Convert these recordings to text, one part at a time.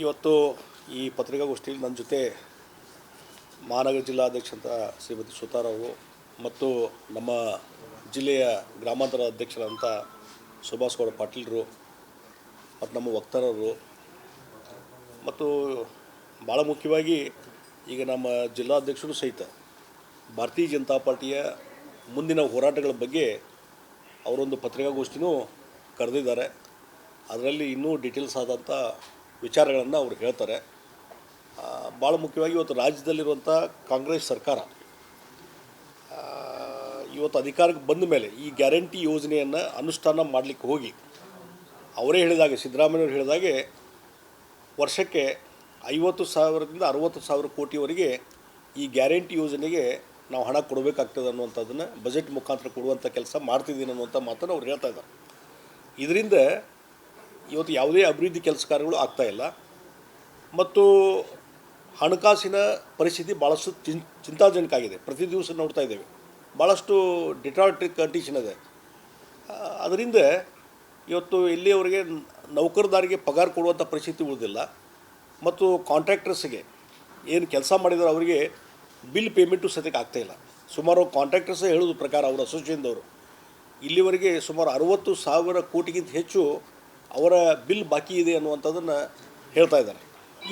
ಇವತ್ತು ಈ ಪತ್ರಿಕಾಗೋಷ್ಠಿಯಲ್ಲಿ ನನ್ನ ಜೊತೆ ಮಹಾನಗರ ಜಿಲ್ಲಾಧ್ಯಕ್ಷಂತ ಶ್ರೀಮತಿ ಸುತಾರವರು ಮತ್ತು ನಮ್ಮ ಜಿಲ್ಲೆಯ ಗ್ರಾಮಾಂತರ ಅಧ್ಯಕ್ಷರಂತ ಸುಭಾಷ್ ಗೌಡ ಪಾಟೀಲ್ರು ಮತ್ತು ನಮ್ಮ ವಕ್ತಾರರು ಮತ್ತು ಭಾಳ ಮುಖ್ಯವಾಗಿ ಈಗ ನಮ್ಮ ಜಿಲ್ಲಾಧ್ಯಕ್ಷರು ಸಹಿತ ಭಾರತೀಯ ಜನತಾ ಪಾರ್ಟಿಯ ಮುಂದಿನ ಹೋರಾಟಗಳ ಬಗ್ಗೆ ಅವರೊಂದು ಪತ್ರಿಕಾಗೋಷ್ಠಿನೂ ಕರೆದಿದ್ದಾರೆ. ಅದರಲ್ಲಿ ಇನ್ನೂ ಡೀಟೇಲ್ಸ್ ಆದಂಥ ವಿಚಾರಗಳನ್ನು ಅವರು ಹೇಳ್ತಾರೆ. ಭಾಳ ಮುಖ್ಯವಾಗಿ ಇವತ್ತು ರಾಜ್ಯದಲ್ಲಿರುವಂಥ ಕಾಂಗ್ರೆಸ್ ಸರ್ಕಾರ ಇವತ್ತು ಅಧಿಕಾರಕ್ಕೆ ಬಂದ ಮೇಲೆ ಈ ಗ್ಯಾರಂಟಿ ಯೋಜನೆಯನ್ನು ಅನುಷ್ಠಾನ ಮಾಡಲಿಕ್ಕೆ ಹೋಗಿ, ಅವರೇ ಹೇಳಿದಾಗೆ ಸಿದ್ದರಾಮಯ್ಯವ್ರು ಹೇಳಿದಾಗೆ ವರ್ಷಕ್ಕೆ ಐವತ್ತು ಸಾವಿರದಿಂದ ಅರುವತ್ತು ಸಾವಿರ ಕೋಟಿವರೆಗೆ ಈ ಗ್ಯಾರಂಟಿ ಯೋಜನೆಗೆ ನಾವು ಹಣ ಕೊಡಬೇಕಾಗ್ತದೆ ಅನ್ನುವಂಥದ್ದನ್ನು ಬಜೆಟ್ ಮುಖಾಂತರ ಕೊಡುವಂಥ ಕೆಲಸ ಮಾಡ್ತಿದ್ದೀನಿ ಅನ್ನುವಂಥ ಮಾತನ್ನು ಅವ್ರು ಹೇಳ್ತಾ ಇದ್ದಾರೆ. ಇದರಿಂದ ಇವತ್ತು ಯಾವುದೇ ಅಭಿವೃದ್ಧಿ ಕೆಲಸ ಕಾರ್ಯಗಳು ಆಗ್ತಾ ಇಲ್ಲ. ಮತ್ತು ಹಣಕಾಸಿನ ಪರಿಸ್ಥಿತಿ ಭಾಳಷ್ಟು ಚಿನ್ ಚಿಂತಾಜನಕ ಆಗಿದೆ ಪ್ರತಿ ದಿವಸ ನೋಡ್ತಾ ಇದ್ದೇವೆ. ಭಾಳಷ್ಟು ಡಿಟಾಟ್ರಿಕ್ ಕಂಡೀಷನ್ ಇದೆ. ಅದರಿಂದ ಇವತ್ತು ಇಲ್ಲಿಯವರೆಗೆ ನೌಕರದಾರಿಗೆ ಪಗಾರ ಕೊಡುವಂಥ ಪರಿಸ್ಥಿತಿ ಉಳಿದಿಲ್ಲ. ಮತ್ತು ಕಾಂಟ್ರಾಕ್ಟರ್ಸ್ಗೆ ಏನು ಕೆಲಸ ಮಾಡಿದ್ರು ಅವರಿಗೆ ಬಿಲ್ ಪೇಮೆಂಟು ಸದ್ಯಕ್ಕೆ ಆಗ್ತಾಯಿಲ್ಲ ಸುಮಾರು ಕಾಂಟ್ರಾಕ್ಟರ್ಸೇ ಹೇಳೋದು ಪ್ರಕಾರ ಅವರ ಅಸೋಸಿಯೇಷನ್ದವರು. ಇಲ್ಲಿವರೆಗೆ ಸುಮಾರು ಅರುವತ್ತು ಸಾವಿರ ಕೋಟಿಗಿಂತ ಹೆಚ್ಚು ಅವರ ಬಿಲ್ ಬಾಕಿ ಇದೆ ಅನ್ನುವಂಥದ್ದನ್ನು ಹೇಳ್ತಾ ಇದ್ದಾರೆ.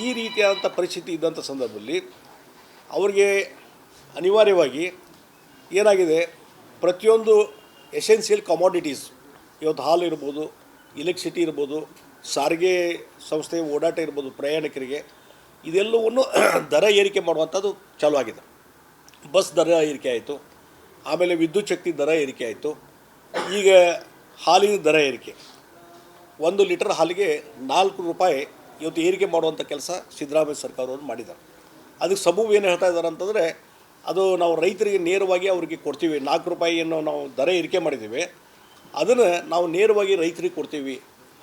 ಈ ರೀತಿಯಾದಂಥ ಪರಿಸ್ಥಿತಿ ಇದ್ದಂಥ ಸಂದರ್ಭದಲ್ಲಿ ಅವರಿಗೆ ಅನಿವಾರ್ಯವಾಗಿ ಏನಾಗಿದೆ, ಪ್ರತಿಯೊಂದು ಎಸೆನ್ಷಿಯಲ್ ಕಮಾಡಿಟೀಸ್ ಇವತ್ತು ಹಾಲು ಇರ್ಬೋದು ಇಲೆಕ್ಟ್ರಿಸಿಟಿ ಇರ್ಬೋದು, ಸಾರಿಗೆ ಸಂಸ್ಥೆ, ಓಡಾಟ ಇರ್ಬೋದು, ಪ್ರಯಾಣಿಕರಿಗೆ, ಇದೆಲ್ಲವನ್ನು ದರ ಏರಿಕೆ ಮಾಡುವಂಥದ್ದು ಚಾಲೂ ಆಗಿದೆ. ಬಸ್ ದರ ಏರಿಕೆ ಆಯಿತು, ಆಮೇಲೆ ವಿದ್ಯುತ್ ಶಕ್ತಿ ದರ ಏರಿಕೆ ಆಯಿತು, ಈಗ ಹಾಲಿನ ದರ ಏರಿಕೆ. ಒಂದು ಲೀಟರ್ ಹಾಲಿಗೆ ನಾಲ್ಕು ರೂಪಾಯಿ ಇವತ್ತು ಏರಿಕೆ ಮಾಡುವಂಥ ಕೆಲಸ ಸಿದ್ದರಾಮಯ್ಯ ಸರ್ಕಾರವನ್ನು ಮಾಡಿದ್ದಾರೆ. ಅದಕ್ಕೆ ಸಬೂಬು ಏನು ಹೇಳ್ತಾ ಇದ್ದಾರೆ ಅಂತಂದರೆ, ಅದು ನಾವು ರೈತರಿಗೆ ನೇರವಾಗಿ ಅವರಿಗೆ ಕೊಡ್ತೀವಿ. ನಾಲ್ಕು ರೂಪಾಯಿ ಏನು ನಾವು ದರ ಏರಿಕೆ ಮಾಡಿದ್ದೀವಿ. ಅದನ್ನು ನಾವು ನೇರವಾಗಿ ರೈತರಿಗೆ ಕೊಡ್ತೀವಿ.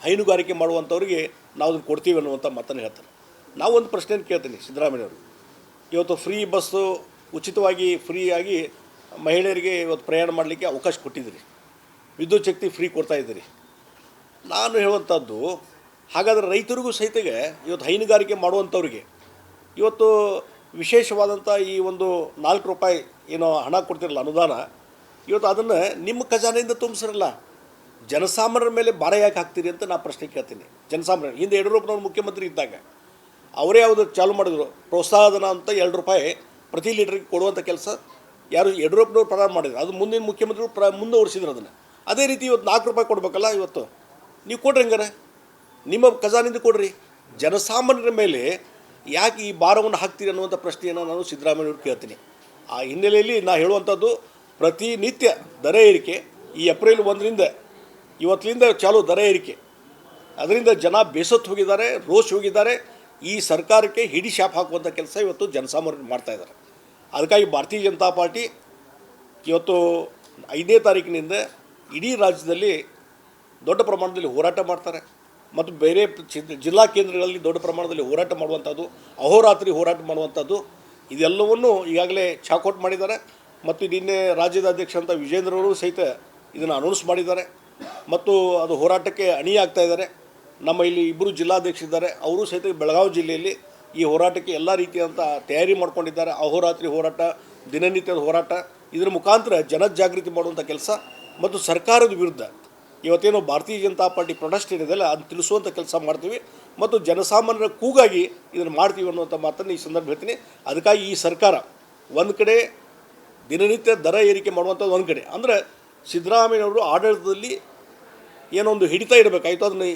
ಹೈನುಗಾರಿಕೆ ಮಾಡುವಂಥವ್ರಿಗೆ ನಾವು ಅದನ್ನು ಕೊಡ್ತೀವಿ ಅನ್ನುವಂಥ ಮಾತನ್ನು ಹೇಳ್ತಾರೆ. ನಾವು ಒಂದು ಪ್ರಶ್ನೆಯನ್ನು ಕೇಳ್ತೀನಿ ಸಿದ್ದರಾಮಯ್ಯವರು ಇವತ್ತು ಫ್ರೀ ಬಸ್ಸು ಉಚಿತವಾಗಿ ಫ್ರೀಯಾಗಿ ಮಹಿಳೆಯರಿಗೆ ಇವತ್ತು ಪ್ರಯಾಣ ಮಾಡಲಿಕ್ಕೆ ಅವಕಾಶ ಕೊಟ್ಟಿದ್ದೀರಿ. ವಿದ್ಯುತ್ ಶಕ್ತಿ ಫ್ರೀ ಕೊಡ್ತಾ ಇದ್ದೀರಿ. ನಾನು ಹೇಳುವಂಥದ್ದು, ಹಾಗಾದರೆ ರೈತರಿಗೂ ಸಹಿತಗೆ ಇವತ್ತು ಹೈನುಗಾರಿಕೆ ಮಾಡುವಂಥವ್ರಿಗೆ, ಇವತ್ತು ವಿಶೇಷವಾದಂಥ ಈ ಒಂದು ನಾಲ್ಕು ರೂಪಾಯಿ ಏನೋ ಹಣ ಕೊಡ್ತಿರಲ್ಲ ಅನುದಾನ, ಇವತ್ತು ಅದನ್ನು ನಿಮ್ಮ ಖಜಾನೆಯಿಂದ ತುಂಬಿಸಿರಲ್ಲ. ಜನಸಾಮಾನ್ಯರ ಮೇಲೆ ಭಾರ ಯಾಕೆ ಹಾಕ್ತೀರಿ ಅಂತ ನಾನು ಪ್ರಶ್ನೆ ಕೇಳ್ತೀನಿ. ಜನಸಾಮಾನ್ಯರು, ಹಿಂದೆ ಯಡಿಯೂರಪ್ಪನವ್ರು ಮುಖ್ಯಮಂತ್ರಿ ಇದ್ದಾಗ, ಅವರೇ ಯಾವುದು ಚಾಲು ಮಾಡಿದ್ರು, ಪ್ರೋತ್ಸಾಹಧನ ಅಂತ ಎರಡು ರೂಪಾಯಿ ಪ್ರತಿ ಲೀಟ್ರಿಗೆ ಕೊಡುವಂಥ ಕೆಲಸ ಯಾರು ಯಡಿಯೂರಪ್ಪನವ್ರು ಪ್ರಾರಂಭ ಮಾಡಿದ್ರು. ಅದು ಮುಂದಿನ ಮುಖ್ಯಮಂತ್ರಿಗಳು ಪ್ರ, ಮುಂದುವರಿಸಿದ್ರು ಅದನ್ನು. ಅದೇ ರೀತಿ ಇವತ್ತು ನಾಲ್ಕು ರೂಪಾಯಿ ಕೊಡಬೇಕಲ್ಲ ಇವತ್ತು. ನೀವು ಕೊಡ್ರಿ ಹಂಗಾರೆ. ನಿಮ್ಮ ಖಜಾನಿಂದ ಕೊಡ್ರಿ. ಜನಸಾಮಾನ್ಯರ ಮೇಲೆ ಯಾಕೆ ಈ ಭಾರವನ್ನು ಹಾಕ್ತೀರಿ ಅನ್ನುವಂಥ ಪ್ರಶ್ನೆಯನ್ನು ನಾನು ಸಿದ್ದರಾಮಯ್ಯವ್ರು ಕೇಳ್ತೀನಿ. ಆ ಹಿನ್ನೆಲೆಯಲ್ಲಿ ನಾನು ಹೇಳುವಂಥದ್ದು ಪ್ರತಿನಿತ್ಯ ದರ ಏರಿಕೆ, ಈ ಏಪ್ರಿಲ್ ಒಂದರಿಂದ ಇವತ್ತಿನಿಂದ ಚಾಲು ದರ ಏರಿಕೆ. ಅದರಿಂದ ಜನ ಬೇಸತ್ತು ಹೋಗಿದ್ದಾರೆ, ರೋಷ್ ಹೋಗಿದ್ದಾರೆ. ಈ ಸರ್ಕಾರಕ್ಕೆ ಹಿಡಿ ಶಾಪ್ ಹಾಕುವಂಥ ಕೆಲಸ ಇವತ್ತು ಜನಸಾಮಾನ್ಯರು ಮಾಡ್ತಾ ಇದ್ದಾರೆ. ಅದಕ್ಕಾಗಿ ಭಾರತೀಯ ಜನತಾ ಪಾರ್ಟಿ ಇವತ್ತು ಐದನೇ ತಾರೀಕಿನಿಂದ ಇಡೀ ರಾಜ್ಯದಲ್ಲಿ ದೊಡ್ಡ ಪ್ರಮಾಣದಲ್ಲಿ ಹೋರಾಟ ಮಾಡ್ತಾರೆ. ಮತ್ತು ಬೇರೆ ಜಿಲ್ಲಾ ಕೇಂದ್ರಗಳಲ್ಲಿ ದೊಡ್ಡ ಪ್ರಮಾಣದಲ್ಲಿ ಹೋರಾಟ ಮಾಡುವಂಥದ್ದು, ಅಹೋರಾತ್ರಿ ಹೋರಾಟ ಮಾಡುವಂಥದ್ದು, ಇದೆಲ್ಲವನ್ನು ಈಗಾಗಲೇ ಚಾಕೌಟ್ ಮಾಡಿದ್ದಾರೆ. ಮತ್ತು ನಿನ್ನೆ ರಾಜ್ಯದ ಅಧ್ಯಕ್ಷ ಅಂತ ವಿಜೇಂದ್ರವರು ಸಹಿತ ಇದನ್ನು ಅನೌನ್ಸ್ ಮಾಡಿದ್ದಾರೆ. ಮತ್ತು ಅದು ಹೋರಾಟಕ್ಕೆ ಅಣಿಯಾಗ್ತಾ ಇದ್ದಾರೆ. ನಮ್ಮ ಇಲ್ಲಿ ಇಬ್ಬರು ಜಿಲ್ಲಾಧ್ಯಕ್ಷರಿದ್ದಾರೆ. ಅವರು ಸಹಿತ ಬೆಳಗಾವಿ ಜಿಲ್ಲೆಯಲ್ಲಿ ಈ ಹೋರಾಟಕ್ಕೆ ಎಲ್ಲ ರೀತಿಯಾದಂಥ ತಯಾರಿ ಮಾಡ್ಕೊಂಡಿದ್ದಾರೆ. ಅಹೋರಾತ್ರಿ ಹೋರಾಟ, ದಿನನಿತ್ಯದ ಹೋರಾಟ, ಇದರ ಮುಖಾಂತರ ಜನಜಾಗೃತಿ ಮಾಡುವಂಥ ಕೆಲಸ. ಮತ್ತು ಸರ್ಕಾರದ ವಿರುದ್ಧ ಇವತ್ತೇನು ಭಾರತೀಯ ಜನತಾ ಪಾರ್ಟಿ ಪ್ರೊಟೆಸ್ಟ್ ಏನಿದೆಯಲ್ಲ ಅದನ್ನು ತಿಳಿಸುವಂಥ ಕೆಲಸ ಮಾಡ್ತೀವಿ. ಮತ್ತು ಜನಸಾಮಾನ್ಯರ ಕೂಗಾಗಿ ಇದನ್ನು ಮಾಡ್ತೀವಿ ಅನ್ನುವಂಥ ಮಾತನ್ನು ಈ ಸಂದರ್ಭ ಹೇಳ್ತೀನಿ. ಅದಕ್ಕಾಗಿ ಈ ಸರ್ಕಾರ ಒಂದು ಕಡೆ ದಿನನಿತ್ಯ ದರ ಏರಿಕೆ ಮಾಡುವಂಥದ್ದು ಒಂದು ಕಡೆ. ಅಂದರೆ ಸಿದ್ದರಾಮಯ್ಯವರು ಆಡಳಿತದಲ್ಲಿ ಏನೊಂದು ಹಿಡಿತ ಇರಬೇಕಾಯಿತು ಅದನ್ನು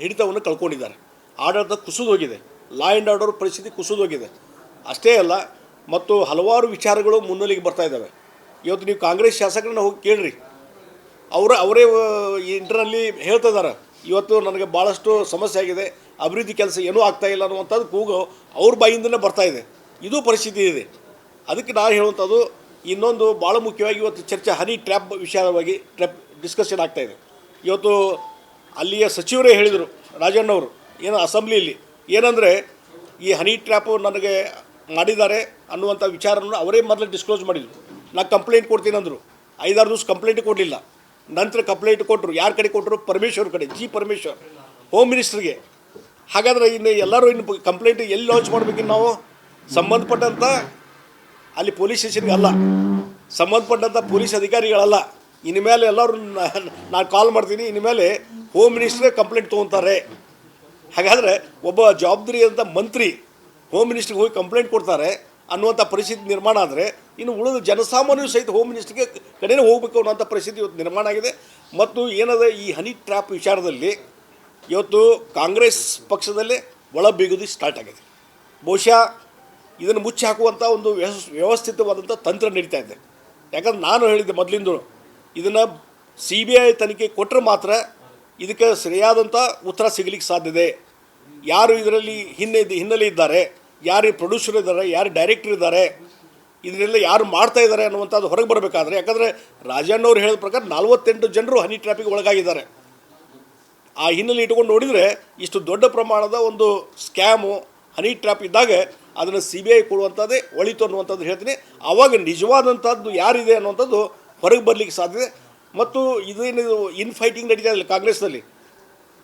ಹಿಡಿತವನ್ನು ಕಳ್ಕೊಂಡಿದ್ದಾರೆ. ಆಡಳಿತ ಕುಸಿದೋಗಿದೆ ಲಾ ಆ್ಯಂಡ್ ಆರ್ಡರ್ ಪರಿಸ್ಥಿತಿ ಕುಸಿದೋಗಿದೆ ಅಷ್ಟೇ ಅಲ್ಲ, ಮತ್ತು ಹಲವಾರು ವಿಚಾರಗಳು ಮುನ್ನೆಲೆಗೆ ಬರ್ತಾ ಇದ್ದಾವೆ. ಇವತ್ತು ನೀವು ಕಾಂಗ್ರೆಸ್ ಶಾಸಕರನ್ನ ಹೋಗಿ ಕೇಳ್ರಿ. ಅವರ, ಅವರೇ ಇಂಟರ್ನಲ್ಲಿ ಹೇಳ್ತಾ ಇದ್ದಾರೆ. ಇವತ್ತು ನನಗೆ ಭಾಳಷ್ಟು ಸಮಸ್ಯೆ ಆಗಿದೆ. ಅಭಿವೃದ್ಧಿ ಕೆಲಸ ಏನೂ ಆಗ್ತಾ ಇಲ್ಲ ಅನ್ನುವಂಥದ್ದು ಕೂಗು ಅವ್ರ ಬಾಯಿಂದನೇ ಬರ್ತಾ ಇದೆ. ಇದು ಪರಿಸ್ಥಿತಿ ಇದೆ. ಅದಕ್ಕೆ ನಾನು ಹೇಳುವಂಥದ್ದು, ಇನ್ನೊಂದು ಭಾಳ ಮುಖ್ಯವಾಗಿ ಇವತ್ತು ಚರ್ಚೆ ಹನಿ ಟ್ರ್ಯಾಪ್ ವಿಷಯವಾಗಿ ಟ್ರ್ಯಾಪ್ ಡಿಸ್ಕಷನ್ ಆಗ್ತಾ ಇದೆ. ಇವತ್ತು ಅಲ್ಲಿಯ ಸಚಿವರೇ ಹೇಳಿದರು ರಾಜಣ್ಣವರು ಏನು ಅಸೆಂಬ್ಲಿಯಲ್ಲಿ, ಏನಂದರೆ ಈ ಹನಿ ಟ್ರ್ಯಾಪು ನನಗೆ ಮಾಡಿದ್ದಾರೆ ಅನ್ನುವಂಥ ವಿಚಾರವನ್ನು ಅವರೇ ಮೊದಲು ಡಿಸ್ಕ್ಲೋಸ್ ಮಾಡಿದರು. ನಾನು ಕಂಪ್ಲೇಂಟ್ ಕೊಡ್ತೀನಿ ಅಂದರು. ಐದಾರು ದಿವಸ ಕಂಪ್ಲೇಂಟ್ ಕೊಡಲಿಲ್ಲ. ನಂತರ ಕಂಪ್ಲೇಂಟ್ ಕೊಟ್ಟರು. ಯಾರ ಕಡೆ ಕೊಟ್ಟರು? ಪರಮೇಶ್ವರ್ ಕಡೆ. ಜಿ ಪರಮೇಶ್ವರ್ ಹೋಮ್ ಮಿನಿಸ್ಟ್ರಿಗೆ ಹಾಗಾದ್ರೆ ಇನ್ನು ಎಲ್ಲರೂ ಇನ್ನು ಕಂಪ್ಲೇಂಟ್ ಎಲ್ಲಿ ಲಾಂಚ್ ಮಾಡ್ಬೇಕಿನ್ನು ನಾವು? ಸಂಬಂಧಪಟ್ಟಂಥ ಅಲ್ಲಿ ಪೊಲೀಸ್ ಸ್ಟೇಷನ್ಗೆ ಅಲ್ಲ. ಸಂಬಂಧಪಟ್ಟಂಥ ಪೊಲೀಸ್ ಅಧಿಕಾರಿಗಳಲ್ಲ. ಇನ್ಮೇಲೆ ಎಲ್ಲರೂ ನಾನು ಕಾಲ್ ಮಾಡ್ತೀನಿ. ಇನ್ಮೇಲೆ ಹೋಮ್ ಮಿನಿಸ್ಟ್ರೇ ಕಂಪ್ಲೇಂಟ್ ತೊಗೊತಾರೆ. ಹಾಗಾದರೆ ಒಬ್ಬ ಜವಾಬ್ದಾರಿ ಅಂತ ಮಂತ್ರಿ ಹೋಮ್ ಮಿನಿಸ್ಟ್ರಿಗೆ ಹೋಗಿ ಕಂಪ್ಲೇಂಟ್ ಕೊಡ್ತಾರೆ. ಅನ್ನುವಂಥ ಪರಿಸ್ಥಿತಿ ನಿರ್ಮಾಣ ಆದರೆ ಇನ್ನು ಉಳಿದ ಜನಸಾಮಾನ್ಯರು ಸಹಿತ ಹೋಮ್ ಮಿನಿಸ್ಟ್ರಿಗೆ ಕಡೆಯೇ ಹೋಗಬೇಕು ಅನ್ನೋಂಥ ಪರಿಸ್ಥಿತಿ ಇವತ್ತು ನಿರ್ಮಾಣ ಆಗಿದೆ. ಮತ್ತು ಏನದ ಈ ಹನಿ ಟ್ರ್ಯಾಪ್ ವಿಚಾರದಲ್ಲಿ ಇವತ್ತು ಕಾಂಗ್ರೆಸ್ ಪಕ್ಷದಲ್ಲೇ ಒಳ ಬಿಗುದಿ ಸ್ಟಾರ್ಟ್ ಆಗಿದೆ. ಬಹುಶಃ ಇದನ್ನು ಮುಚ್ಚಿ ಹಾಕುವಂಥ ಒಂದು ವ್ಯವಸ್, ವ್ಯವಸ್ಥಿತವಾದಂಥ ತಂತ್ರ ನಡೀತಾ ಇದೆ. ಯಾಕಂದ್ರೆ ನಾನು ಹೇಳಿದ್ದೆ ಮೊದಲಿಂದ, ಇದನ್ನು ಸಿ ಬಿ ಐ ತನಿಖೆ ಕೊಟ್ಟರೆ ಮಾತ್ರ ಇದಕ್ಕೆ ಸರಿಯಾದಂಥ ಉತ್ತರ ಸಿಗಲಿಕ್ಕೆ ಸಾಧ್ಯತೆ ಯಾರು ಇದರಲ್ಲಿ ಹಿನ್ನೆ ಹಿನ್ನೆಲೆ ಇದ್ದಾರೆ ಯಾರು ಪ್ರೊಡ್ಯೂಸರ್ ಇದ್ದಾರೆ ಯಾರು ಡೈರೆಕ್ಟರ್ ಇದ್ದಾರೆ ಇದನ್ನೆಲ್ಲ ಯಾರು ಮಾಡ್ತಾ ಇದ್ದಾರೆ ಅನ್ನುವಂಥದ್ದು ಹೊರಗೆ ಬರಬೇಕಾದ್ರೆ, ಯಾಕಂದರೆ ರಾಜಣ್ಣವ್ರು ಹೇಳಿದ ಪ್ರಕಾರ ನಲ್ವತ್ತೆಂಟು ಜನರು ಹನಿ ಟ್ರಾಫಿಕ್ ಒಳಗಾಗಿದ್ದಾರೆ. ಆ ಹಿನ್ನೆಲೆ ಇಟ್ಕೊಂಡು ನೋಡಿದರೆ ಇಷ್ಟು ದೊಡ್ಡ ಪ್ರಮಾಣದ ಒಂದು ಸ್ಕ್ಯಾಮು ಹನಿ ಟ್ರ್ಯಾಪ್ ಇದ್ದಾಗ ಅದನ್ನು ಸಿ ಬಿ ಐ ಕೊಡುವಂಥದ್ದೇ ಒಳಿತು ಅನ್ನುವಂಥದ್ದು ಹೇಳ್ತೀನಿ. ಆವಾಗ ನಿಜವಾದಂಥದ್ದು ಯಾರಿದೆ ಅನ್ನುವಂಥದ್ದು ಹೊರಗೆ ಬರಲಿಕ್ಕೆ ಸಾಧ್ಯತೆ ಮತ್ತು ಇದೇನಿದು ಇನ್ ಫೈಟಿಂಗ್ ನಡೀತಾ ಇಲ್ಲ ಕಾಂಗ್ರೆಸ್ನಲ್ಲಿ.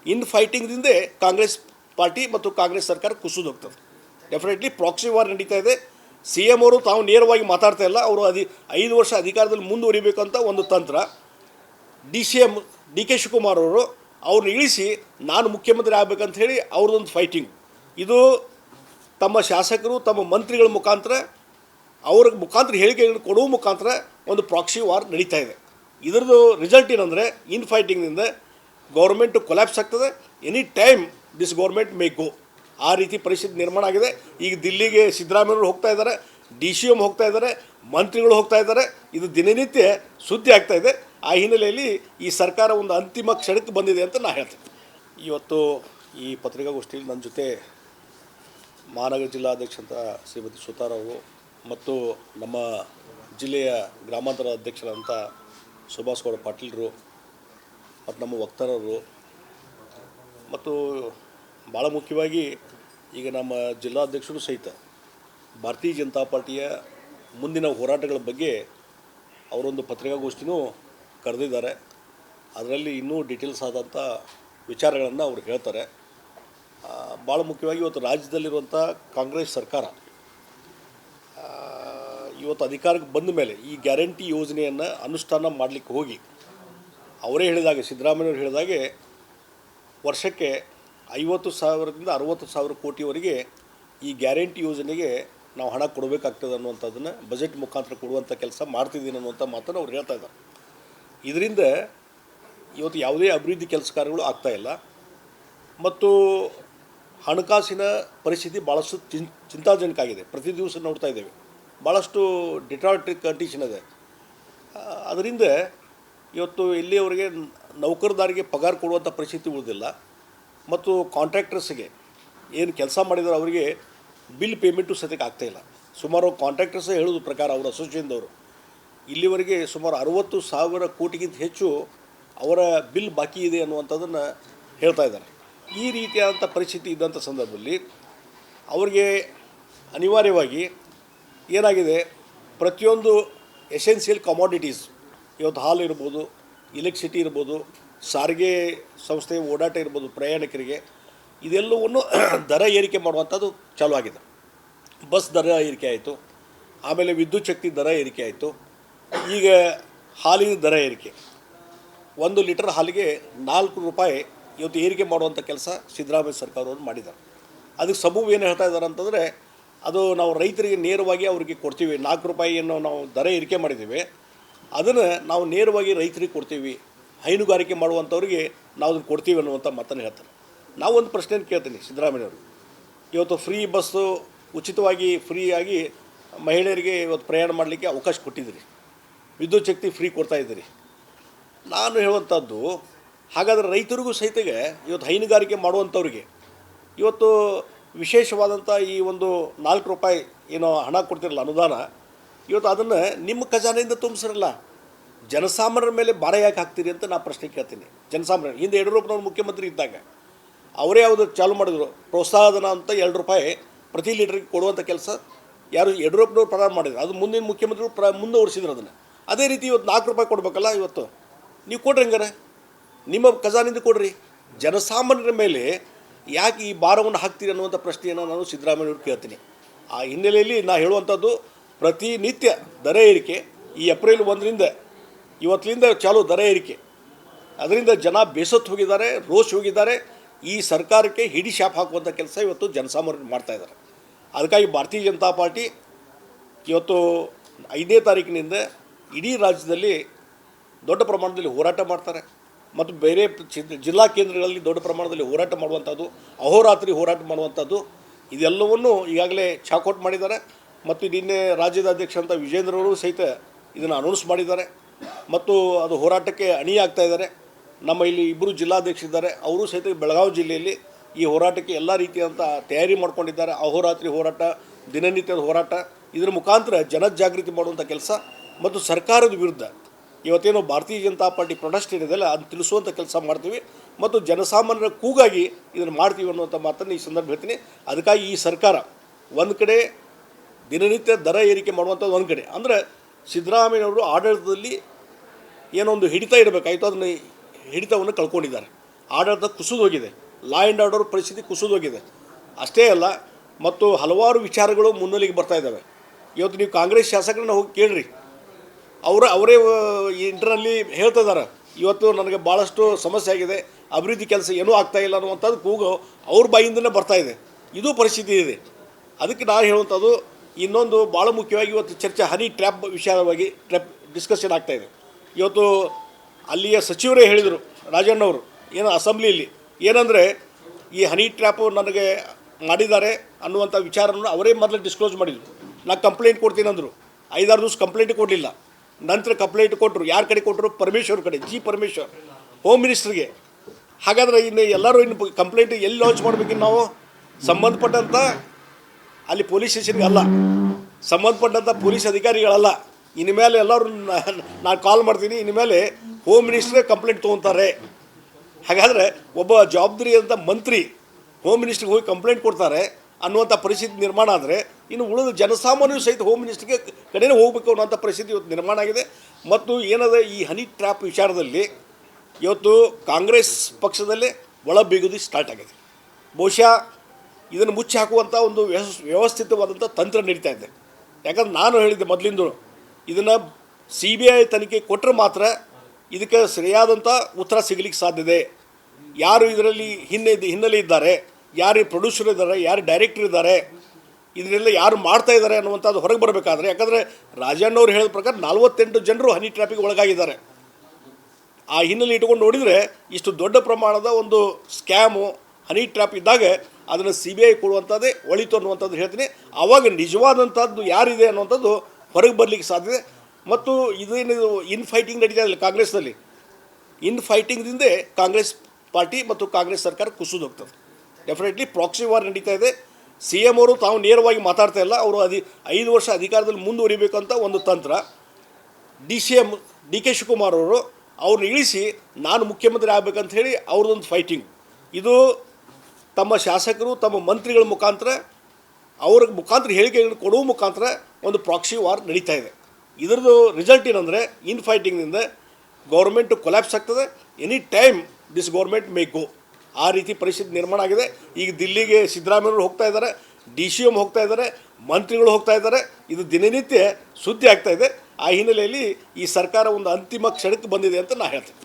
ಇನ್ ಫೈಟಿಂಗ್ದಿಂದೇ ಕಾಂಗ್ರೆಸ್ ಪಾರ್ಟಿ ಮತ್ತು ಕಾಂಗ್ರೆಸ್ ಸರ್ಕಾರ ಕುಸಿದು ಹೋಗ್ತದೆ. ಡೆಫಿನೆಟ್ಲಿ ಪ್ರಾಕ್ಸಿ ವಾರ್ ನಡೀತಾ ಇದೆ. ಸಿ ಎಂ ಅವರು ತಾವು ನೇರವಾಗಿ ಮಾತಾಡ್ತಾ ಇಲ್ಲ. ಅವರು ಅದಿ ಐದು ವರ್ಷ ಅಧಿಕಾರದಲ್ಲಿ ಮುಂದುವರಿಬೇಕಂತ ಒಂದು ತಂತ್ರ. D C M D K Shivakumar ಅವರು ಅವ್ರನ್ನ ಇಳಿಸಿ ನಾನು ಮುಖ್ಯಮಂತ್ರಿ ಆಗಬೇಕಂತ ಹೇಳಿ ಅವ್ರದ್ದೊಂದು ಫೈಟಿಂಗ್ ಇದು ತಮ್ಮ ಶಾಸಕರು, ತಮ್ಮ ಮಂತ್ರಿಗಳ ಮುಖಾಂತರ, ಅವ್ರ ಮುಖಾಂತರ ಹೇಳಿಕೆಗಳನ್ನು ಕೊಡುವ ಮುಖಾಂತರ ಒಂದು ಪ್ರಾಕ್ಸಿ ವಾರ್ ನಡೀತಾ ಇದೆ. ಇದರದ್ದು ರಿಸಲ್ಟ್ ಏನಂದರೆ ಇನ್ ಫೈಟಿಂಗ್ನಿಂದ ಗೌರ್ಮೆಂಟು ಕೊಲ್ಯಾಪ್ಸ್ ಆಗ್ತದೆ. Any time this government may go ಆ ರೀತಿ ಪರಿಸ್ಥಿತಿ ನಿರ್ಮಾಣ ಆಗಿದೆ. ಈಗ ದಿಲ್ಲಿಗೆ ಸಿದ್ದರಾಮಯ್ಯವರು ಹೋಗ್ತಾ ಇದ್ದಾರೆ ಡಿ ಸಿ ಎಂ ಹೋಗ್ತಾ ಇದ್ದಾರೆ, ಮಂತ್ರಿಗಳು ಹೋಗ್ತಾ ಇದ್ದಾರೆ. ಇದು ದಿನನಿತ್ಯ ಸುದ್ದಿ ಆಗ್ತಾ ಇದೆ. ಆ ಹಿನ್ನೆಲೆಯಲ್ಲಿ ಈ ಸರ್ಕಾರ ಒಂದು ಅಂತಿಮ ಕ್ಷಣಕ್ಕೆ ಬಂದಿದೆ ಅಂತ ನಾನು ಹೇಳ್ತೀನಿ. ಇವತ್ತು ಈ ಪತ್ರಿಕಾಗೋಷ್ಠಿಯಲ್ಲಿ ನನ್ನ ಜೊತೆ ಮಹಾನಗರ ಜಿಲ್ಲಾಧ್ಯಕ್ಷ ಅಂತ ಶ್ರೀಮತಿ ಸುತಾರವರು ಮತ್ತು ನಮ್ಮ ಜಿಲ್ಲೆಯ ಗ್ರಾಮಾಂತರ ಅಧ್ಯಕ್ಷರಂತ ಸುಭಾಷ್ ಗೌಡ ಪಾಟೀಲ್ರು ಮತ್ತು ನಮ್ಮ ವಕ್ತಾರರು ಮತ್ತು ಭಾಳ ಮುಖ್ಯವಾಗಿ ಈಗ ನಮ್ಮ ಜಿಲ್ಲಾಧ್ಯಕ್ಷರು ಸಹಿತ ಭಾರತೀಯ ಜನತಾ ಪಾರ್ಟಿಯ ಮುಂದಿನ ಹೋರಾಟಗಳ ಬಗ್ಗೆ ಅವರೊಂದು ಪತ್ರಿಕಾಗೋಷ್ಠಿನೂ ಕರೆದಿದ್ದಾರೆ. ಅದರಲ್ಲಿ ಇನ್ನೂ ಡೀಟೇಲ್ಸ್ ಆದಂಥ ವಿಚಾರಗಳನ್ನು ಅವರು ಹೇಳ್ತಾರೆ. ಭಾಳ ಮುಖ್ಯವಾಗಿ ಇವತ್ತು ರಾಜ್ಯದಲ್ಲಿರುವಂಥ ಕಾಂಗ್ರೆಸ್ ಸರ್ಕಾರ ಇವತ್ತು ಅಧಿಕಾರಕ್ಕೆ ಬಂದ ಮೇಲೆ ಈ ಗ್ಯಾರಂಟಿ ಯೋಜನೆಯನ್ನು ಅನುಷ್ಠಾನ ಮಾಡಲಿಕ್ಕೆ ಹೋಗಿ, ಅವರೇ ಹೇಳಿದಾಗೆ ಸಿದ್ದರಾಮಯ್ಯವ್ರು ಹೇಳಿದಾಗೆ ವರ್ಷಕ್ಕೆ ಐವತ್ತು ಸಾವಿರದಿಂದ ಅರುವತ್ತು ಸಾವಿರ ಕೋಟಿವರೆಗೆ ಈ ಗ್ಯಾರಂಟಿ ಯೋಜನೆಗೆ ನಾವು ಹಣ ಕೊಡಬೇಕಾಗ್ತದೆ ಅನ್ನುವಂಥದ್ದನ್ನು ಬಜೆಟ್ ಮುಖಾಂತರ ಕೊಡುವಂಥ ಕೆಲಸ ಮಾಡ್ತಿದ್ದೀನಿ ಅನ್ನುವಂಥ ಮಾತನ್ನು ಅವ್ರು ಹೇಳ್ತಾ ಇದ್ದಾರೆ. ಇದರಿಂದ ಇವತ್ತು ಯಾವುದೇ ಅಭಿವೃದ್ಧಿ ಕೆಲಸ ಕಾರ್ಯಗಳು ಆಗ್ತಾಯಿಲ್ಲ ಮತ್ತು ಹಣಕಾಸಿನ ಪರಿಸ್ಥಿತಿ ಭಾಳಷ್ಟು ಚಿನ್ ಚಿಂತಾಜನಕ ಆಗಿದೆ ಪ್ರತಿ ದಿವಸ ನೋಡ್ತಾ ಇದ್ದೇವೆ. ಭಾಳಷ್ಟು ಡಿಟ್ರಾಟಿಕ್ ಕಂಡೀಷನ್ ಇದೆ. ಅದರಿಂದ ಇವತ್ತು ಇಲ್ಲಿಯವರೆಗೆ ನೌಕರದಾರಿಗೆ ಪಗಾರ ಕೊಡುವಂಥ ಪರಿಸ್ಥಿತಿ ಉಳಿದಿಲ್ಲ. ಮತ್ತು ಕಾಂಟ್ರಾಕ್ಟರ್ಸ್ಗೆ ಏನು ಕೆಲಸ ಮಾಡಿದ್ರು ಅವರಿಗೆ ಬಿಲ್ ಪೇಮೆಂಟು ಸದ್ಯಕ್ಕೆ ಆಗ್ತಾಯಿಲ್ಲ ಸುಮಾರು ಕಾಂಟ್ರಾಕ್ಟರ್ಸೇ ಹೇಳೋದು ಪ್ರಕಾರ ಅವರ ಅಸೋಸಿಯೇಷನ್ದವರು ಇಲ್ಲಿವರೆಗೆ ಸುಮಾರು ಅರುವತ್ತು ಸಾವಿರ ಕೋಟಿಗಿಂತ ಹೆಚ್ಚು ಅವರ ಬಿಲ್ ಬಾಕಿ ಇದೆ ಅನ್ನುವಂಥದ್ದನ್ನು ಹೇಳ್ತಾ ಇದ್ದಾರೆ. ಈ ರೀತಿಯಾದಂಥ ಪರಿಸ್ಥಿತಿ ಇದ್ದಂಥ ಸಂದರ್ಭದಲ್ಲಿ ಅವರಿಗೆ ಅನಿವಾರ್ಯವಾಗಿ ಏನಾಗಿದೆ, ಪ್ರತಿಯೊಂದು ಎಸೆನ್ಷಿಯಲ್ ಕಮಾಡಿಟೀಸ್ ಇವತ್ತು ಹಾಲು ಇರ್ಬೋದು ಇಲೆಕ್ಟ್ರಿಸಿಟಿ ಇರ್ಬೋದು ಸಾರಿಗೆ ಸಂಸ್ಥೆ ಓಡಾಟ ಇರ್ಬೋದು ಪ್ರಯಾಣಿಕರಿಗೆ, ಇದೆಲ್ಲವನ್ನು ದರ ಏರಿಕೆ ಮಾಡುವಂಥದ್ದು ಚಾಲು ಆಗಿದೆ. ಬಸ್ ದರ ಏರಿಕೆ ಆಯಿತು, ಆಮೇಲೆ ವಿದ್ಯುತ್ ಶಕ್ತಿ ದರ ಏರಿಕೆ ಆಯಿತು, ಈಗ ಹಾಲಿನ ದರ ಏರಿಕೆ. ಒಂದು ಲೀಟರ್ ಹಾಲಿಗೆ ನಾಲ್ಕು ರೂಪಾಯಿ ಇವತ್ತು ಏರಿಕೆ ಮಾಡುವಂಥ ಕೆಲಸ ಸಿದ್ದರಾಮಯ್ಯ ಸರ್ಕಾರವರು ಮಾಡಿದ್ದಾರೆ. ಅದಕ್ಕೆ ಸಬೂಬು ಏನು ಹೇಳ್ತಾ ಇದ್ದಾರೆ ಅಂತಂದರೆ, ಅದು ನಾವು ರೈತರಿಗೆ ನೇರವಾಗಿ ಅವರಿಗೆ ಕೊಡ್ತೀವಿ. ನಾಲ್ಕು ರೂಪಾಯಿಯನ್ನು ನಾವು ದರ ಏರಿಕೆ ಮಾಡಿದ್ದೀವಿ. ಅದನ್ನು ನಾವು ನೇರವಾಗಿ ರೈತರಿಗೆ ಕೊಡ್ತೀವಿ. ಹೈನುಗಾರಿಕೆ ಮಾಡುವಂಥವ್ರಿಗೆ ನಾವು ಅದನ್ನು ಕೊಡ್ತೀವಿ ಅನ್ನುವಂಥ ಮಾತನ್ನು ಹೇಳ್ತಾರೆ. ನಾವು ಒಂದು ಪ್ರಶ್ನೆ ಕೇಳ್ತೀನಿ ಸಿದ್ದರಾಮಯ್ಯವರು ಇವತ್ತು ಫ್ರೀ ಬಸ್ಸು ಉಚಿತವಾಗಿ ಫ್ರೀಯಾಗಿ ಮಹಿಳೆಯರಿಗೆ ಇವತ್ತು ಪ್ರಯಾಣ ಮಾಡಲಿಕ್ಕೆ ಅವಕಾಶ ಕೊಟ್ಟಿದ್ದೀರಿ. ವಿದ್ಯುತ್ ಶಕ್ತಿ ಫ್ರೀ ಕೊಡ್ತಾ ಇದ್ದೀರಿ. ನಾನು ಹೇಳುವಂಥದ್ದು, ಹಾಗಾದರೆ ರೈತರಿಗೂ ಸಹಿತಗೆ ಇವತ್ತು ಹೈನುಗಾರಿಕೆ ಮಾಡುವಂಥವ್ರಿಗೆ ಇವತ್ತು ವಿಶೇಷವಾದಂಥ ಈ ಒಂದು ನಾಲ್ಕು ರೂಪಾಯಿ ಏನೋ ಹಣ ಕೊಡ್ತಿರಲ್ಲ ಅನುದಾನ, ಇವತ್ತು ಅದನ್ನು ನಿಮ್ಮ ಖಜಾನೆಯಿಂದ ತುಂಬಿಸಿರಲ್ಲ. ಜನಸಾಮಾನ್ಯರ ಮೇಲೆ ಭಾರ ಯಾಕೆ ಹಾಕ್ತೀರಿ ಅಂತ ನಾನು ಪ್ರಶ್ನೆ ಕೇಳ್ತೀನಿ. ಜನಸಾಮಾನ್ಯರು, ಹಿಂದೆ ಯಡಿಯೂರಪ್ಪನವ್ರು ಮುಖ್ಯಮಂತ್ರಿ ಇದ್ದಾಗ ಅವರೇ ಯಾವುದು ಚಾಲು ಮಾಡಿದ್ರು, ಪ್ರೋತ್ಸಾಹಧನ ಅಂತ ಎರಡು ರೂಪಾಯಿ ಪ್ರತಿ ಲೀಟ್ರಿಗೆ ಕೊಡುವಂಥ ಕೆಲಸ ಯಾರು ಯಡಿಯೂರಪ್ಪನವ್ರು ಪ್ರಾರಂಭ ಮಾಡಿದ್ರು. ಅದು ಮುಂದಿನ ಮುಖ್ಯಮಂತ್ರಿಗಳು ಪ್ರ, ಮುಂದುವರಿಸಿದ್ರು ಅದನ್ನು. ಅದೇ ರೀತಿ ಇವತ್ತು ನಾಲ್ಕು ರೂಪಾಯಿ ಕೊಡಬೇಕಲ್ಲ ಇವತ್ತು? ನೀವು ಕೊಡ್ರಿ ಹಂಗಾರೆ. ನಿಮ್ಮ ಖಜಾನಿಂದ ಕೊಡ್ರಿ. ಜನಸಾಮಾನ್ಯರ ಮೇಲೆ ಯಾಕೆ ಈ ಭಾರವನ್ನು ಹಾಕ್ತೀರಿ ಅನ್ನುವಂಥ ಪ್ರಶ್ನೆಯನ್ನು ನಾನು ಸಿದ್ದರಾಮಯ್ಯವ್ರು ಕೇಳ್ತೀನಿ. ಆ ಹಿನ್ನೆಲೆಯಲ್ಲಿ ನಾನು ಹೇಳುವಂಥದ್ದು ಪ್ರತಿನಿತ್ಯ ದರ ಏರಿಕೆ ಈ ಏಪ್ರಿಲ್ ಒಂದರಿಂದ ಇವತ್ತಿನಿಂದ ಚಾಲು ದರ ಏರಿಕೆ. ಅದರಿಂದ ಜನ ಬೇಸತ್ತು ಹೋಗಿದ್ದಾರೆ, ರೋಷ್ ಹೋಗಿದ್ದಾರೆ. ಈ ಸರ್ಕಾರಕ್ಕೆ ಹಿಡಿ ಶಾಪ್ ಹಾಕುವಂಥ ಕೆಲಸ ಇವತ್ತು ಜನಸಾಮಾನ್ಯರು ಮಾಡ್ತಾ ಇದ್ದಾರೆ. ಅದಕ್ಕಾಗಿ ಭಾರತೀಯ ಜನತಾ ಪಾರ್ಟಿ ಇವತ್ತು ಐದನೇ ತಾರೀಕಿನಿಂದ ಇಡೀ ರಾಜ್ಯದಲ್ಲಿ ದೊಡ್ಡ ಪ್ರಮಾಣದಲ್ಲಿ ಹೋರಾಟ ಮಾಡ್ತಾರೆ. ಮತ್ತು ಬೇರೆ ಜಿಲ್ಲಾ ಕೇಂದ್ರಗಳಲ್ಲಿ ದೊಡ್ಡ ಪ್ರಮಾಣದಲ್ಲಿ ಹೋರಾಟ ಮಾಡುವಂಥದ್ದು, ಅಹೋರಾತ್ರಿ ಹೋರಾಟ ಮಾಡುವಂಥದ್ದು, ಇದೆಲ್ಲವನ್ನು ಈಗಾಗಲೇ ಚಾಕೌಟ್ ಮಾಡಿದ್ದಾರೆ. ಮತ್ತು ನಿನ್ನೆ ರಾಜ್ಯದ ಅಧ್ಯಕ್ಷ ಅಂತ ವಿಜೇಂದ್ರವರು ಸಹಿತ ಇದನ್ನು ಅನೌನ್ಸ್ ಮಾಡಿದ್ದಾರೆ. ಮತ್ತು ಅದು ಹೋರಾಟಕ್ಕೆ ಅಣಿಯಾಗ್ತಾ ಇದ್ದಾರೆ. ನಮ್ಮ ಇಲ್ಲಿ ಇಬ್ಬರು ಜಿಲ್ಲಾಧ್ಯಕ್ಷರಿದ್ದಾರೆ. ಅವರು ಸಹಿತ ಬೆಳಗಾವಿ ಜಿಲ್ಲೆಯಲ್ಲಿ ಈ ಹೋರಾಟಕ್ಕೆ ಎಲ್ಲ ರೀತಿಯಾದಂಥ ತಯಾರಿ ಮಾಡ್ಕೊಂಡಿದ್ದಾರೆ. ಅಹೋರಾತ್ರಿ ಹೋರಾಟ, ದಿನನಿತ್ಯದ ಹೋರಾಟ, ಇದರ ಮುಖಾಂತರ ಜನಜಾಗೃತಿ ಮಾಡುವಂಥ ಕೆಲಸ ಮತ್ತು ಸರ್ಕಾರದ ವಿರುದ್ಧ ಇವತ್ತೇನು ಭಾರತೀಯ ಜನತಾ ಪಾರ್ಟಿ ಪ್ರೊಟೆಸ್ಟ್ ಏನಿದೆಯಲ್ಲ, ಅದನ್ನು ತಿಳಿಸುವಂಥ ಕೆಲಸ ಮಾಡ್ತೀವಿ ಮತ್ತು ಜನಸಾಮಾನ್ಯರ ಕೂಗಾಗಿ ಇದನ್ನು ಮಾಡ್ತೀವಿ ಅನ್ನುವಂಥ ಮಾತನ್ನು ಈ ಸಂದರ್ಭ ಹೇಳ್ತೀನಿ. ಅದಕ್ಕಾಗಿ ಈ ಸರ್ಕಾರ ಒಂದು ಕಡೆ ದಿನನಿತ್ಯ ದರ ಏರಿಕೆ ಮಾಡುವಂಥದ್ದು ಒಂದು ಕಡೆ. ಅಂದರೆ ಸಿದ್ದರಾಮಯ್ಯವರು ಆಡಳಿತದಲ್ಲಿ ಏನೋ ಒಂದು ಹಿಡಿತ ಇರಬೇಕಾಯ್ತು ಅದನ್ನು ಹಿಡಿತವನ್ನು ಕಳ್ಕೊಂಡಿದ್ದಾರೆ. ಆಡಳಿತ ಕುಸಿದೋಗಿದೆ. ಲಾ ಆ್ಯಂಡ್ ಆರ್ಡರ್ ಪರಿಸ್ಥಿತಿ ಕುಸಿದೋಗಿದೆ. ಅಷ್ಟೇ ಅಲ್ಲ, ಮತ್ತು ಹಲವಾರು ವಿಚಾರಗಳು ಮುನ್ನೆಲೆಗೆ ಬರ್ತಾ ಇದ್ದಾವೆ. ಇವತ್ತು ನೀವು ಕಾಂಗ್ರೆಸ್ ಶಾಸಕರನ್ನ ಹೋಗಿ ಕೇಳ್ರಿ. ಅವರ, ಅವರೇ ಇಂಟರ್ನಲ್ಲಿ ಹೇಳ್ತಾ ಇದ್ದಾರೆ, ಇವತ್ತು ನನಗೆ ಭಾಳಷ್ಟು ಸಮಸ್ಯೆ ಆಗಿದೆ, ಅಭಿವೃದ್ಧಿ ಕೆಲಸ ಏನೂ ಆಗ್ತಾ ಇಲ್ಲ ಅನ್ನುವಂಥದ್ದು ಕೂಗು ಅವ್ರ ಬಾಯಿಂದನೇ ಬರ್ತಾ ಇದೆ. ಇದು ಪರಿಸ್ಥಿತಿ ಇದೆ. ಅದಕ್ಕೆ ನಾನು ಹೇಳುವಂಥದ್ದು, ಇನ್ನೊಂದು ಭಾಳ ಮುಖ್ಯವಾಗಿ ಇವತ್ತು ಚರ್ಚೆ ಹನಿ ಟ್ರ್ಯಾಪ್ ವಿಚಾರವಾಗಿ ಟ್ರ್ಯಾಪ್ ಡಿಸ್ಕಷನ್ ಆಗ್ತಾ ಇದೆ. ಇವತ್ತು ಅಲ್ಲಿಯ ಸಚಿವರೇ ಹೇಳಿದರು, ರಾಜಣ್ಣವರು, ಏನು ಅಸೆಂಬ್ಲಿಯಲ್ಲಿ ಏನಂದರೆ, ಈ ಹನಿ ಟ್ರ್ಯಾಪು ನನಗೆ ಮಾಡಿದ್ದಾರೆ ಅನ್ನುವಂಥ ವಿಚಾರವನ್ನು ಅವರೇ ಮೊದಲು ಡಿಸ್ಕ್ಲೋಸ್ ಮಾಡಿದರು. ನಾನು ಕಂಪ್ಲೇಂಟ್ ಕೊಡ್ತೀನಿ ಅಂದರು. ಐದಾರು ದಿವಸ ಕಂಪ್ಲೇಂಟ್ ಕೊಡಲಿಲ್ಲ. ನಂತರ ಕಂಪ್ಲೇಂಟ್ ಕೊಟ್ಟರು ಯಾರ ಕಡೆ ಕೊಟ್ಟರು ಪರಮೇಶ್ವರ್ ಕಡೆ, ಜಿ ಪರಮೇಶ್ವರ್ ಹೋಮ್ ಮಿನಿಸ್ಟ್ರಿಗೆ ಹಾಗಾದ್ರೆ ಇನ್ನು ಎಲ್ಲರೂ ಇನ್ನು ಕಂಪ್ಲೇಂಟ್ ಎಲ್ಲಿ ಲಾಂಚ್ ಮಾಡಬೇಕು ನಾವು? ಸಂಬಂಧಪಟ್ಟಂಥ ಅಲ್ಲಿ ಪೊಲೀಸ್ ಸ್ಟೇಷನ್ಗೆ ಅಲ್ಲ. ಸಂಬಂಧಪಟ್ಟಂಥ ಪೊಲೀಸ್ ಅಧಿಕಾರಿಗಳಲ್ಲ. ಇನ್ಮೇಲೆ ಎಲ್ಲರೂ ನಾನು ಕಾಲ್ ಮಾಡ್ತೀನಿ. ಇನ್ಮೇಲೆ ಹೋಮ್ ಮಿನಿಸ್ಟ್ರೇ ಕಂಪ್ಲೇಂಟ್ ತೊಗೊತಾರೆ. ಹಾಗಾದರೆ ಒಬ್ಬ ಜವಾಬ್ದಾರಿ ಅಂತ ಮಂತ್ರಿ ಹೋಮ್ ಮಿನಿಸ್ಟ್ರಿಗೆ ಹೋಗಿ ಕಂಪ್ಲೇಂಟ್ ಕೊಡ್ತಾರೆ ಅನ್ನುವಂಥ ಪರಿಸ್ಥಿತಿ ನಿರ್ಮಾಣ ಆದರೆ ಇನ್ನು ಉಳಿದ ಜನಸಾಮಾನ್ಯರು ಸಹಿತ ಹೋಮ್ ಮಿನಿಸ್ಟ್ರಿಗೆ ಕಡೆನೇ ಹೋಗಬೇಕು ಅನ್ನೋಂಥ ಪರಿಸ್ಥಿತಿ ಇವತ್ತು ನಿರ್ಮಾಣ ಆಗಿದೆ. ಮತ್ತು ಏನದ ಈ ಹನಿ ಟ್ರ್ಯಾಪ್ ವಿಚಾರದಲ್ಲಿ ಇವತ್ತು ಕಾಂಗ್ರೆಸ್ ಪಕ್ಷದಲ್ಲೇ ಒಳ ಬೀಗುದಿ ಸ್ಟಾರ್ಟ್ ಆಗಿದೆ. ಬಹುಶಃ ಇದನ್ನು ಮುಚ್ಚಿ ಹಾಕುವಂಥ ಒಂದು ವ್ಯವಸ್ ವ್ಯವಸ್ಥಿತವಾದಂಥ ತಂತ್ರ ನಡೀತಾ ಇದೆ. ಯಾಕಂದ್ರೆ ನಾನು ಹೇಳಿದ್ದೆ ಮೊದಲಿಂದ ಇದನ್ನು ಸಿ ಬಿ ಐ ತನಿಖೆ ಕೊಟ್ಟರೆ ಮಾತ್ರ ಇದಕ್ಕೆ ಸರಿಯಾದಂಥ ಉತ್ತರ ಸಿಗಲಿಕ್ಕೆ ಸಾಧ್ಯತೆ ಯಾರು ಇದರಲ್ಲಿ ಹಿನ್ನೆ ಹಿನ್ನೆಲೆ ಇದ್ದಾರೆ, ಯಾರು ಪ್ರೊಡ್ಯೂಸರ್ ಇದ್ದಾರೆ, ಯಾರು ಡೈರೆಕ್ಟರ್ ಇದ್ದಾರೆ, ಇದನ್ನೆಲ್ಲ ಯಾರು ಮಾಡ್ತಾ ಇದ್ದಾರೆ ಅನ್ನುವಂಥದ್ದು ಹೊರಗೆ ಬರಬೇಕಾದ್ರೆ, ಯಾಕಂದರೆ ರಾಜಣ್ಣವ್ರು ಹೇಳಿದ ಪ್ರಕಾರ ನಲವತ್ತೆಂಟು ಜನರು ಹನಿ ಟ್ರಾಫಿಕ್ ಒಳಗಾಗಿದ್ದಾರೆ. ಆ ಹಿನ್ನೆಲೆ ಇಟ್ಕೊಂಡು ನೋಡಿದರೆ ಇಷ್ಟು ದೊಡ್ಡ ಪ್ರಮಾಣದ ಒಂದು ಸ್ಕ್ಯಾಮು ಹನಿ ಟ್ರ್ಯಾಪ್ ಇದ್ದಾಗ ಅದನ್ನು ಸಿ ಬಿ ಐ ಕೊಡುವಂಥದ್ದೇ ಒಳಿತು ಅನ್ನುವಂಥದ್ದು ಹೇಳ್ತೀನಿ. ಆವಾಗ ನಿಜವಾದಂಥದ್ದು ಯಾರಿದೆ ಅನ್ನುವಂಥದ್ದು ಹೊರಗೆ ಬರಲಿಕ್ಕೆ ಸಾಧ್ಯತೆ ಮತ್ತು ಇದೇನಿದು ಇನ್ ಫೈಟಿಂಗ್ ನಡೀತಾ ಇಲ್ಲ ಕಾಂಗ್ರೆಸ್ನಲ್ಲಿ. ಇನ್ ಫೈಟಿಂಗ್ದಿಂದ ಕಾಂಗ್ರೆಸ್ ಪಾರ್ಟಿ ಮತ್ತು ಕಾಂಗ್ರೆಸ್ ಸರ್ಕಾರ ಕುಸಿದು ಹೋಗ್ತದೆ. ಡೆಫಿನೆಟ್ಲಿ ಪ್ರಾಕ್ಸಿ ವಾರ್ ನಡೀತಾ ಇದೆ. ಸಿ ಎಂ ಅವರು ತಾವು ನೇರವಾಗಿ ಮಾತಾಡ್ತಾ ಇಲ್ಲ. ಅವರು ಅದಿ ಐದು ವರ್ಷ ಅಧಿಕಾರದಲ್ಲಿ ಮುಂದುವರಿಬೇಕಂತ ಒಂದು ತಂತ್ರ. D C M D K Shivakumar ಅವರು ಅವ್ರನ್ನ ಇಳಿಸಿ ನಾನು ಮುಖ್ಯಮಂತ್ರಿ ಆಗಬೇಕಂತ ಹೇಳಿ ಅವ್ರದ್ದೊಂದು ಫೈಟಿಂಗ್ ಇದು ತಮ್ಮ ಶಾಸಕರು, ತಮ್ಮ ಮಂತ್ರಿಗಳ ಮುಖಾಂತರ ಅವ್ರ ಮುಖಾಂತರ ಹೇಳಿಕೆಗಳನ್ನು ಕೊಡುವ ಮುಖಾಂತರ ಒಂದು ಪ್ರಾಕ್ಸಿ ವಾರ್ ನಡೀತಾ ಇದೆ. ಇದರದು ರಿಸಲ್ಟ್ ಏನಂದರೆ ಇನ್ ಫೈಟಿಂಗ್ನಿಂದ ಗೌರ್ಮೆಂಟು ಕೊಲ್ಯಾಪ್ಸ್ ಆಗ್ತದೆ. Any time this government may go ಆ ರೀತಿ ಪರಿಸ್ಥಿತಿ ನಿರ್ಮಾಣ ಆಗಿದೆ. ಈಗ ದಿಲ್ಲಿಗೆ ಸಿದ್ದರಾಮಯ್ಯವರು ಹೋಗ್ತಾ ಇದ್ದಾರೆ, ಡಿ ಸಿ ಎಂ ಹೋಗ್ತಾ ಇದ್ದಾರೆ, ಮಂತ್ರಿಗಳು ಹೋಗ್ತಾ ಇದ್ದಾರೆ. ಇದು ದಿನನಿತ್ಯ ಸುದ್ದಿ ಆಗ್ತಾ ಇದೆ. ಆ ಹಿನ್ನೆಲೆಯಲ್ಲಿ ಈ ಸರ್ಕಾರ ಒಂದು ಅಂತಿಮ ಕ್ಷಣಕ್ಕೆ ಬಂದಿದೆ ಅಂತ ನಾನು ಹೇಳ್ತೀನಿ.